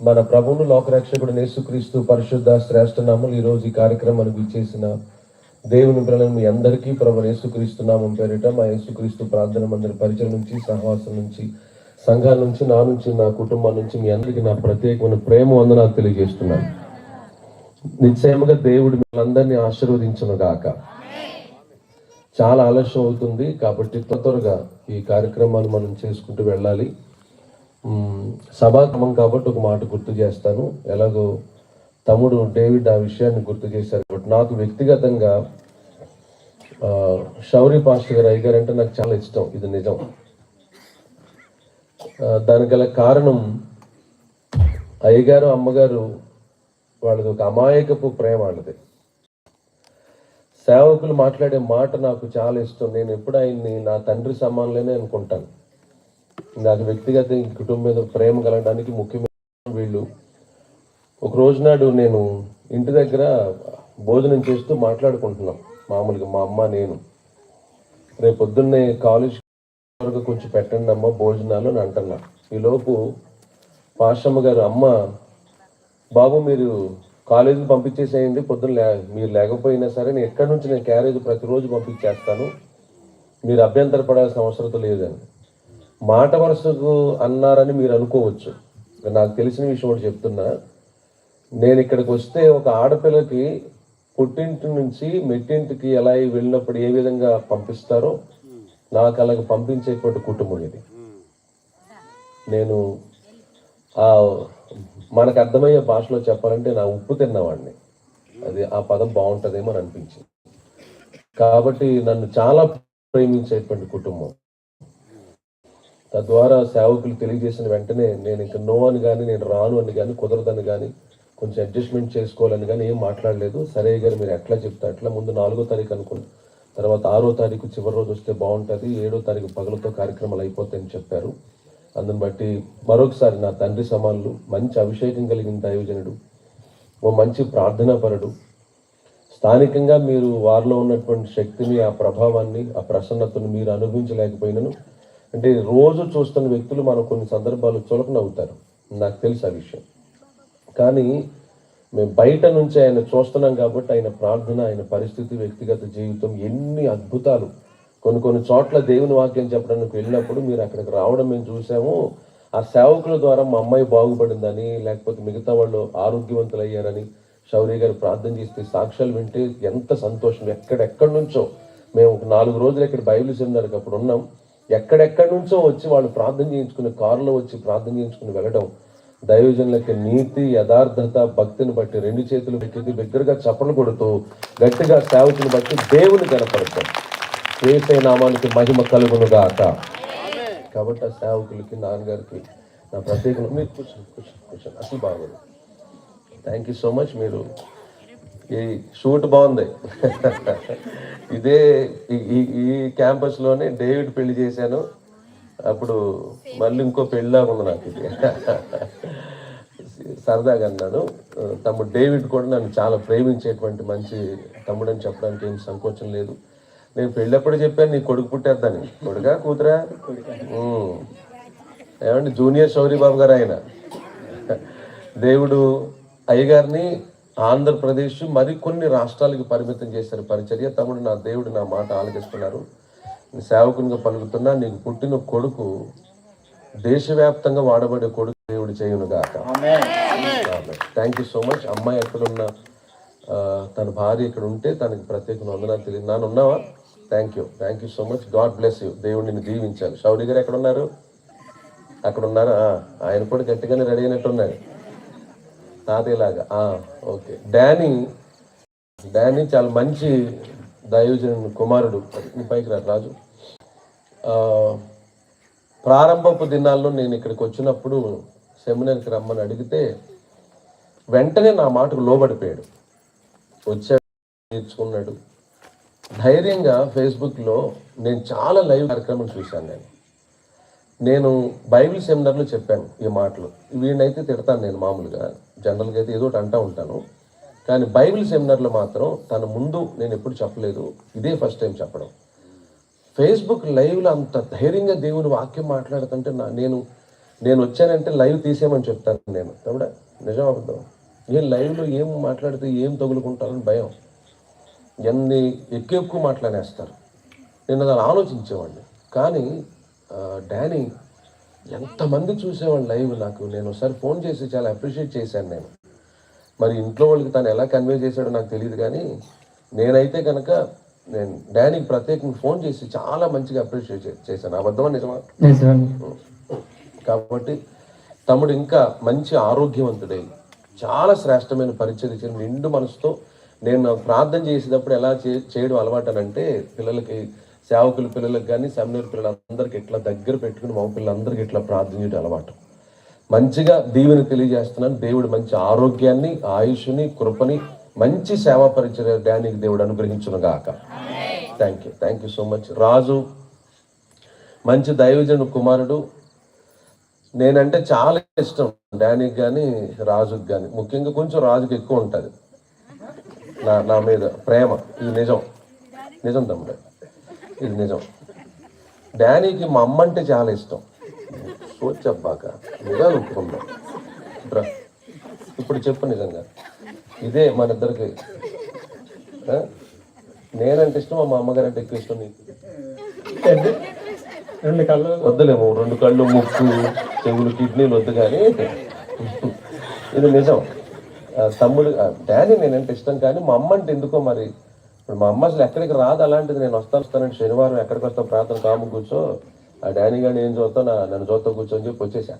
మన ప్రభువును లోకరక్షకుడు నేసుక్రీస్తు పరిశుద్ధ శ్రేష్ఠ నామలు ఈ రోజు ఈ కార్యక్రమానికి చేసిన దేవుని పిల్లలను మీ అందరికీ ప్రభు యేసుక్రీస్తు నామం పేరిట మా యేసుక్రీస్తు ప్రార్థన మందిర పరిచయం నుంచి సహవాసం నుంచి సంఘాల నుంచి నా నుంచి నా కుటుంబం నుంచి మీ అందరికీ నా ప్రత్యేకమైన ప్రేమ వందనాలు తెలియజేస్తున్నాను. నిశ్చయముగా దేవుడు మిమ్మల్ని ఆశీర్వదించును గాక. చాలా ఆలస్యం అవుతుంది కాబట్టి త్వరగా ఈ కార్యక్రమాన్ని మనం చేసుకుంటూ వెళ్ళాలి. సభాక్రమం కాబట్టి ఒక మాట గుర్తు చేస్తాను. ఎలాగో తమ్ముడు డేవిడ్ ఆ విషయాన్ని గుర్తు చేశారు. కాబట్టి నాకు వ్యక్తిగతంగా ఆ, శౌరి పాస్టర్ గారు అయ్యగారు అంటే నాకు చాలా ఇష్టం. ఇది నిజం. దానికి గల కారణం అయ్యగారు అమ్మగారు వాళ్ళది ఒక అమాయకపు ప్రేమ వాళ్ళది. సేవకులు మాట్లాడే మాట నాకు చాలా ఇష్టం. నేను ఎప్పుడు ఆయన్ని నా తండ్రి సమానులేనే అనుకుంటాను. నాకు వ్యక్తిగత కుటుంబం మీద ప్రేమ కలగడానికి ముఖ్యమైన వీళ్ళు. ఒక రోజు నాడు నేను ఇంటి దగ్గర భోజనం చేస్తూ మాట్లాడుకుంటున్నాం. మామూలుగా మా అమ్మ నేను. రేపు పొద్దున్నే కాలేజ్ వరకు కొంచెం పెట్టండి అమ్మ భోజనాలు అని అంటున్నా. ఈలోపు పాషమ్మ గారు అమ్మ బాబు మీరు కాలేజీకి పంపించేసేయండి పొద్దున్న లే మీరు లేకపోయినా సరే నేను ఎక్కడి నుంచి నేను క్యారేజ్ ప్రతిరోజు పంపించేస్తాను. మీరు అభ్యంతరపడాల్సిన అవసరం లేదని మాట వరుసకు అన్నారని మీరు అనుకోవచ్చు. నాకు తెలిసిన విషయం ఒకటి చెప్తున్నా. నేను ఇక్కడికి వస్తే ఒక ఆడపిల్లకి పుట్టింటి నుంచి మెట్టింటికి ఎలా వెళ్ళినప్పుడు ఏ విధంగా పంపిస్తారో నాకు అలాగ పంపించేటువంటి కుటుంబం ఇది. నేను ఆ మనకు అర్థమయ్యే భాషలో చెప్పాలంటే నా ఉప్పు తిన్నవాడిని. అది ఆ పదం బాగుంటుందేమో అని అనిపించింది. కాబట్టి నన్ను చాలా ప్రేమించేటువంటి కుటుంబం. తద్వారా సేవకులు తెలియజేసిన వెంటనే నేను ఇంకా నో అని కానీ నేను రాను అని కానీ కుదరదని కానీ కొంచెం అడ్జస్ట్మెంట్ చేసుకోవాలని కానీ ఏం మాట్లాడలేదు. సరే గారు మీరు ఎట్లా చెప్తే అట్లా ముందు నాలుగో తారీఖు అనుకున్నాను తర్వాత ఆరో తారీఖు చివరి రోజు వస్తే బాగుంటుంది ఏడో తారీఖు పగలతో కార్యక్రమాలు అయిపోతాయని చెప్పారు. అందుని బట్టి మరొకసారి నా తండ్రి సమానులు మంచి అభిషేకం కలిగిన దైవజనుడు ఓ మంచి ప్రార్థనాపరుడు స్థానికంగా మీరు వారిలో ఉన్నటువంటి శక్తిని ఆ ప్రభావాన్ని ఆ ప్రసన్నతను మీరు అనుభవించలేకపోయినను అంటే రోజు చూస్తున్న వ్యక్తులు మనం కొన్ని సందర్భాలు చులకనవుతారు నాకు తెలుసు ఆ విషయం. కానీ మేము బయట నుంచి ఆయన చూస్తున్నాం కాబట్టి ఆయన ప్రార్థన ఆయన పరిస్థితి వ్యక్తిగత జీవితం ఎన్ని అద్భుతాలు. కొన్ని కొన్ని చోట్ల దేవుని వాక్యం చెప్పడానికి వెళ్ళినప్పుడు మీరు అక్కడికి రావడం మేము చూసాము. ఆ సేవకుల ద్వారా మా అమ్మాయి బాగుపడిందని లేకపోతే మిగతా వాళ్ళు ఆరోగ్యవంతులు అయ్యారని శౌర్య గారు ప్రార్థన చేస్తే సాక్ష్యాలు వింటే ఎంత సంతోషం. ఎక్కడెక్కడి నుంచో మేము ఒక నాలుగు రోజులు ఇక్కడ బైబిల్ సెమినార్కి అప్పుడు ఉన్నాం. ఎక్కడెక్కడి నుంచో వచ్చి వాళ్ళు ప్రార్థన చేయించుకుని కారులో వచ్చి ప్రార్థన చేయించుకుని వెళ్ళడం దైవజనులకి నీతి యథార్థత భక్తిని బట్టి రెండు చేతులు పెట్టి దగ్గరగా చప్పలు కొడుతూ గట్టిగా సేవకుని బట్టి దేవుని కనపడతాం. ఏసై నామానికి మహిమ కలుగును గాక కాబట్టి ఆ సేవకులకి నాన్నగారికి నా ప్రత్యేకంగా మీరు కూర్చొని కూర్చొని కూర్చొని అసలు బాగోదు. థ్యాంక్ యూ సో మచ్ మీరు ఈ షూట్ బాగుంది. ఇదే ఈ- ఈ క్యాంపస్లోనే డేవిడ్ పెళ్ళి చేశాను. అప్పుడు మళ్ళీ ఇంకో పెళ్ళిలాగా ఉంది నాకు ఇది. సరదాగా అన్నాను. తమ్ముడు డేవిడ్ కూడా నన్ను చాలా ప్రేమించేటువంటి మంచి తమ్ముడు అని చెప్పడానికి ఏం సంకోచం లేదు. నేను పెళ్ళప్పుడు చెప్పాను నీ కొడుకు పుట్టేద్దని. కొడుకా కూతురా? ఏమంటే ఏమండి జూనియర్ శౌరి బాబు గారు ఆయన. దేవుడు అయ్యగారిని ఆంధ్రప్రదేశ్ మరికొన్ని రాష్ట్రాలకు పరిమితం చేశారు పరిచర్య. తమ్ముడు నా దేవుడు నా మాట ఆలకిస్తున్నారు. సేవకునిగా పలుకుతున్నా నీకు పుట్టిన కొడుకు దేశవ్యాప్తంగా వాడబడే కొడుకు దేవుడు చేయును గాక. థ్యాంక్ యూ సో మచ్ అమ్మాయి ఎక్కడున్నా తన భార్య ఇక్కడ ఉంటే తనకి ప్రత్యేక వందనాలు తెలియదు నాన్న ఉన్నావా? Thank you thank you so much God bless you దేవుడు నిన్ను దీవించాలి షౌరి గారు ఎక్కడ ఉన్నారు అక్కడ ఉన్నారా ఆయన కూడా గట్టిగానే రెడీ అయినట్టు ఉన్నాడు ఓకే. డానీ డానీ చాలా మంచి దయోజన కుమారుడు. పైకి రా రాజు. ప్రారంభపు దినాల్లో నేను ఇక్కడికి వచ్చినప్పుడు సెమినార్కి రమ్మని అడిగితే వెంటనే నా మాటకు లోబడిపోయాడు. వచ్చాడు నేర్చుకున్నాడు. ధైర్యంగా ఫేస్బుక్లో నేను చాలా లైవ్ కార్యక్రమం చూశాను నేను. నేను బైబిల్ సెమినార్లో చెప్పాను ఈ మాటలు. వీడినైతే తిడతాను నేను మామూలుగా. జనరల్గా అయితే ఏదో ఒకటి అంటూ ఉంటాను. కానీ బైబిల్ సెమినార్లో మాత్రం తన ముందు నేను ఎప్పుడు చెప్పలేదు. ఇదే ఫస్ట్ టైం చెప్పడం. ఫేస్బుక్ లైవ్లో అంత ధైర్యంగా దేవుని వాక్యం మాట్లాడుతుంటే నా నేను నేను వచ్చానంటే లైవ్ తీసేయమని చెప్తాను నేను. తమ్ముడా నిజం అబద్ధం. ఏం లైవ్లో ఏం మాట్లాడితే ఏం తగులుకుంటారని భయం. ఎన్ని ఎక్కువ ఎక్కువ మాట్లాడేస్తారు. నేను దాన్ని ఆలోచించేవాడిని. కానీ డానీ ఎంతమంది చూసేవాళ్ళు లైవ్ నాకు? నేను ఒకసారి ఫోన్ చేసి చాలా అప్రిషియేట్ చేశాను నేను. మరి ఇంట్లో వాళ్ళకి తను ఎలా కన్వే చేశాడో నాకు తెలియదు కానీ నేనైతే కనుక నేను డానీకి ప్రత్యేకంగా ఫోన్ చేసి చాలా మంచిగా అప్రిషియేట్ చేశాను. అబద్ధమా నిజమా? కాబట్టి తమ్ముడు ఇంకా మంచి ఆరోగ్యవంతుడై చాలా శ్రేష్టమైన పరిచయం ఇచ్చిన నిండు మనసుతో నేను ప్రార్థన చేసేటప్పుడు ఎలా చేయడం అలవాటనంటే పిల్లలకి సేవకుల పిల్లలకు కానీ సెమినర్ పిల్లలందరికీ ఇట్లా దగ్గర పెట్టుకుని మా పిల్లలందరికీ ఇట్లా ప్రార్థన చేయడం అలవాటు. మంచిగా దీవెని తెలియజేస్తున్నాను. దేవుడు మంచి ఆరోగ్యాన్ని ఆయుష్ని కృపని మంచి సేవా పరిచయ డానికి దేవుడు అనుగ్రహించును గాక. Thank you thank you so much Raju మంచి దైవజను కుమారుడు. నేనంటే చాలా ఇష్టం డానికి కానీ రాజుకి కానీ. ముఖ్యంగా కొంచెం రాజుకి ఎక్కువ ఉంటుంది. నా నా మీద ప్రేమ. ఇది నిజం. నిజం తమ్ముడు. ఇది నిజం. డానీకి మా అమ్మ అంటే చాలా ఇష్టం. చెప్పాక నిజాలు ఒప్పుకుందాం. ఇప్పుడు చెప్పు నిజంగా. ఇదే మన ఇద్దరికి? నేనంటే ఇష్టం మా అమ్మగారు అంటే ఎక్కువ ఇష్టం నీకు? రెండు కళ్ళు. వద్దులేము రెండు కళ్ళు ముక్కు చెవులు కిడ్నీలు వద్దు కానీ. ఇది నిజం. తమ్ముడు డాడీ నేనంటే ఇష్టం కానీ మా అమ్మ అంటే ఎందుకో మరి మా అమ్మ అసలు ఎక్కడికి రాదు అలాంటిది. నేను వస్తాను వస్తానండి శనివారం ఎక్కడికి వస్తాం ప్రార్థన కాము కూర్చో. ఆ డానీ గారిని ఏం చూస్తావు? నా నన్ను చూస్తా కూర్చో అని చెప్పి వచ్చేసా.